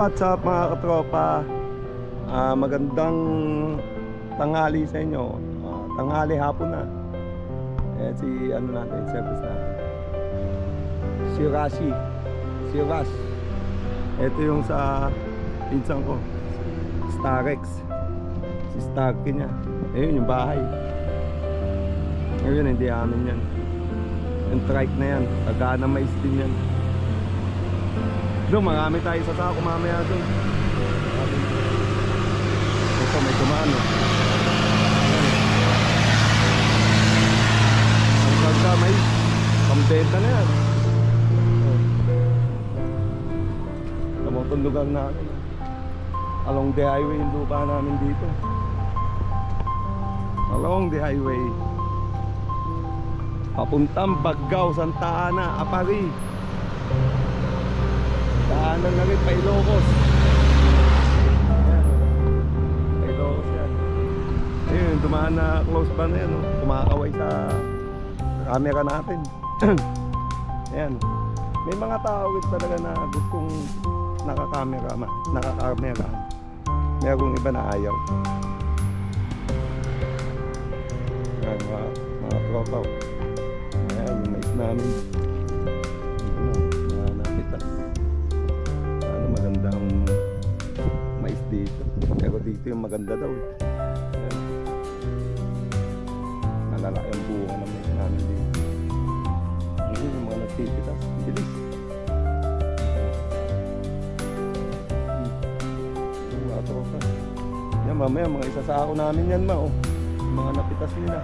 what's up mga katropa? Ah, magandang tanghali sa inyo. Ah, tanghali hapon na. Eh, si ano natin, service natin. Si Rashi. Si Rash. Ito yung sa pinsan ko. Starex. Si Starky niya. Ayun yung bahay. Ngayon hindi amin yan. Yung trike na yan. Taga na mais din yan. Doon, marami tayo sa sako mamaya doon. Ito, may. Oh. Ayan. Ang ganda, may pambenta na yan. Oh. Tumutong lugar namin. Along the highway yung lupa namin dito. Along the highway. Papuntang Baggao, Santa Ana, Apari. Daanan na rin, Pailocos. Ayan. Pailocos yan. Ayun, dumaan na close pa na yan. Oh. Kumakaway sa camera natin. Ayan. May mga tao talaga na gustong nakakamera, nakakamera. Merong iba na ayaw. Ayan, mga, mga tropa. oh. Ayan, yung mais namin. Ano, mga nakita. Magandang mais dito. Pero dito yung maganda daw. eh. Ayan. Malalaki ang bunga ng mais namin dito. Ayun, yung mga nagtititas. Bilis. Yung mga tropa. Yan, mamaya mga isa sa ako namin yan ma. Oh. Mga napitas nila.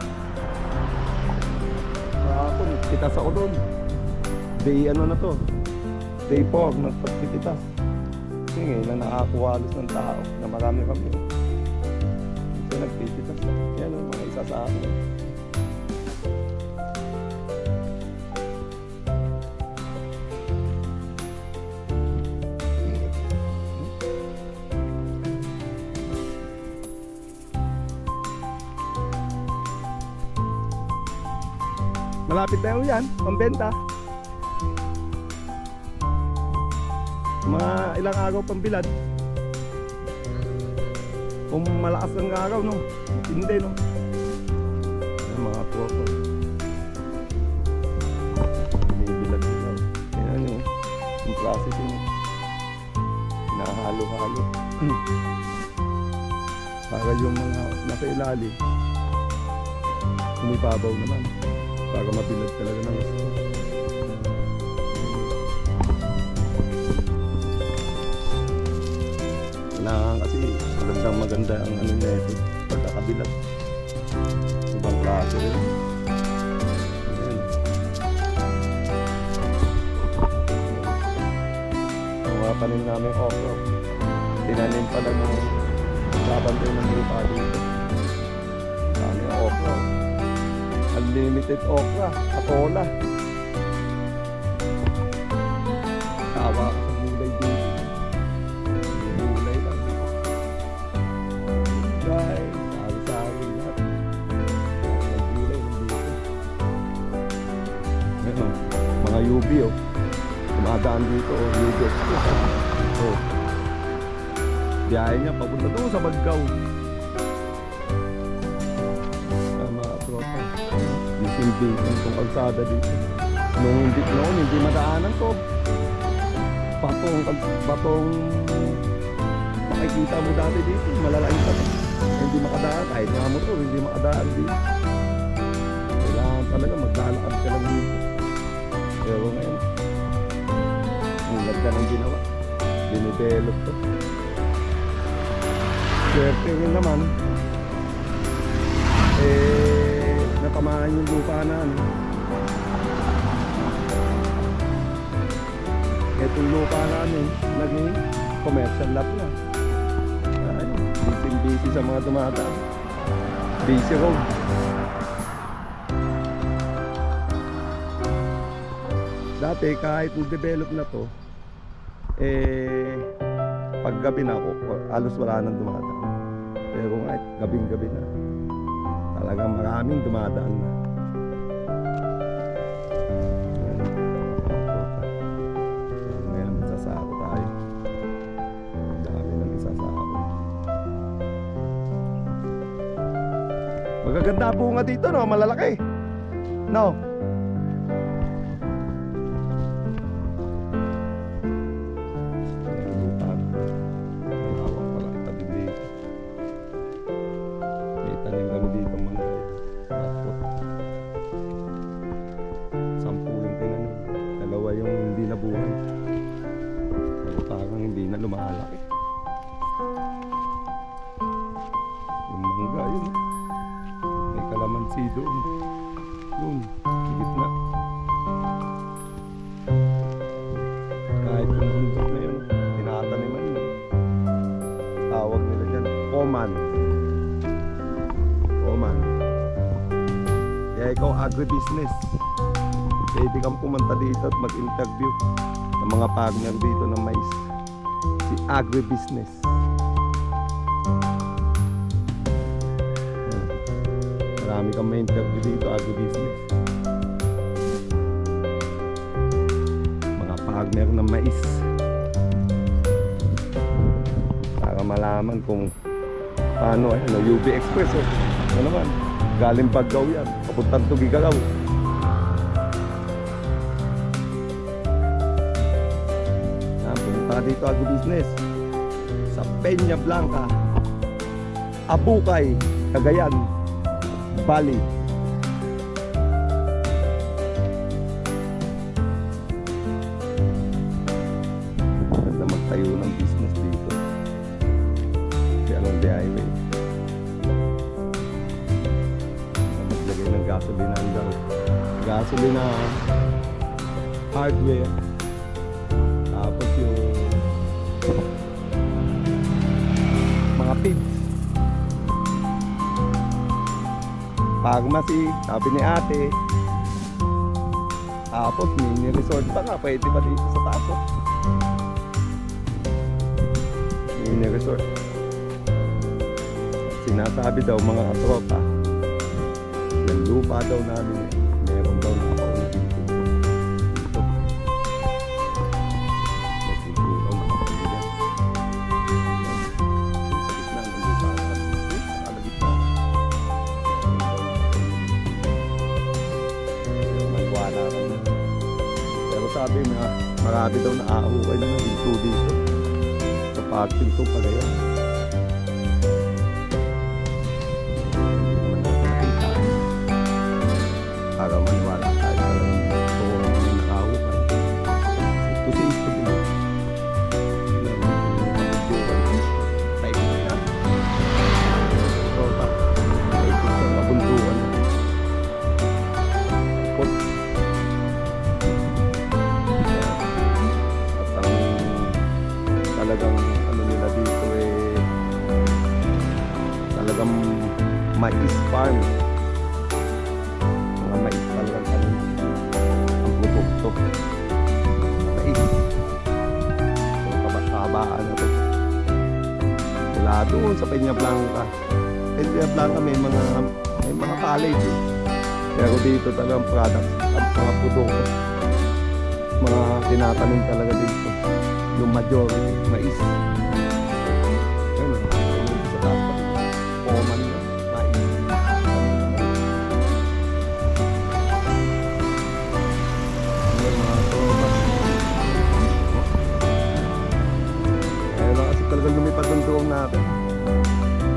Kahapon, pitas ako doon. Day ano na to? Day 4, nagpagpipitas. Ngayon na nakakuha halos ng tao na marami kami. Kasi nagpipitas. Yan ang mga isa sa akin. Malapit na yun yan, pambenta. Mga ilang araw pambilad. Kung malakas ang araw, no? Hindi, no? Ayan, mga tropa. Binibilad nila. Ayan yun. Yung processing. Hinahalo-halo. Para yung mga nasa ilalim. Umibabaw naman. Para mabilad talaga ng gusto. Magandang maganda ang ano niya ito. Pagkakabilad. Ibang klase rin. Ayan. Ang mga tanim namin okra. Tinanim pala ng babantay ng lupa dito. Dami okra. Unlimited okra. Atola. UB oh. Tumadaan dito oh. UB Express. Oh. Biyahe niya papunta doon sa Baggaw. Ah, mga tropa. Bisin-bisin itong kalsada dito. Nung hindi noon, hindi madaanan to. Batong, batong makikita mo dati dito, malalaking pa. Hindi makadaan, kahit mga motor, hindi makadaan dito. Kailangan talaga maglalakad ka lang dito. Pero ngayon, ang ganda ng ginawa. Dinidevelop to. Swerte rin naman, eh, natamaan yung lupa na ano. Itong lupa namin, naging commercial lot na. Ano, busy-busy sa mga dumadaan. Busy road. Dati kahit develop na to, eh, paggabi na ako, alos wala nang dumadaan. Pero kahit gabing-gabi na, talagang maraming dumadaan na. Ngayon, magsasako tayo. Dami nang isasako. Magaganda bunga dito, no? Malalaki. No? Lumalaki. Yung mangga yun. May kalamansi doon. Doon, sa gitna. Kahit yung bundok na yun, tinataniman yun. Tawag nila dyan, Oman. Oman. Kaya ikaw agribusiness. Pwede kang pumunta dito at mag-interview ng mga partner dito ng mais. Si agribusiness. Marami kang may interview dito, agribusiness. Mga partner ng mais. Para malaman kung paano, eh, ano, UB Express, oh. Ano naman, galing Paggaw yan, papuntang Tugigaraw. Ka dito, agribusiness. Sa Peña Blanca, Abukay, Cagayan, Bali. Maganda magtayo ng business dito. Kasi along the highway. Maglagay ng gasolina. Gasolina, hardware, Pharmacy, sabi ni ate. Tapos mini resort pa nga, pwede ba dito sa taas? oh? Mini resort. Sinasabi daw mga katropa, yung lupa daw namin, marami daw naahukay na ng pinto dito. Sa parking to pala yan. Mais farm mga mais talagang ano dito ang produkto mais so kabat-kabaan na to. Mula doon sa Peña Blanca. Peña Blanca may mga may mga college eh. pero dito talagang products ang mga produkto. Mga tinatanim talaga dito. Yung majority mais. ayun doong natin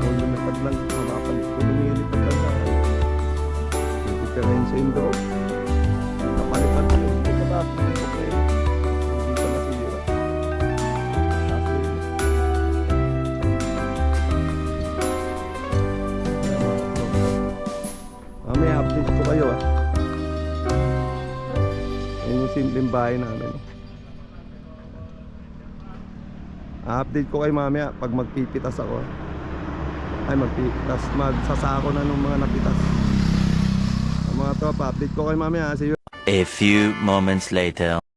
kung lumipad lang makapalit kung lumilipad lang na yung diferensya yung doog napalitan ko yung ng problema hindi pa nasira. Mamaya update ko kayo ah. Yan yung simpleng bahay namin. Update ko kayo mamaya pag magpipitas ako. Ay magpipitas, magsasako na ng mga napitas. Ang mga tropa, update ko kayo mamaya. See you. A few moments later.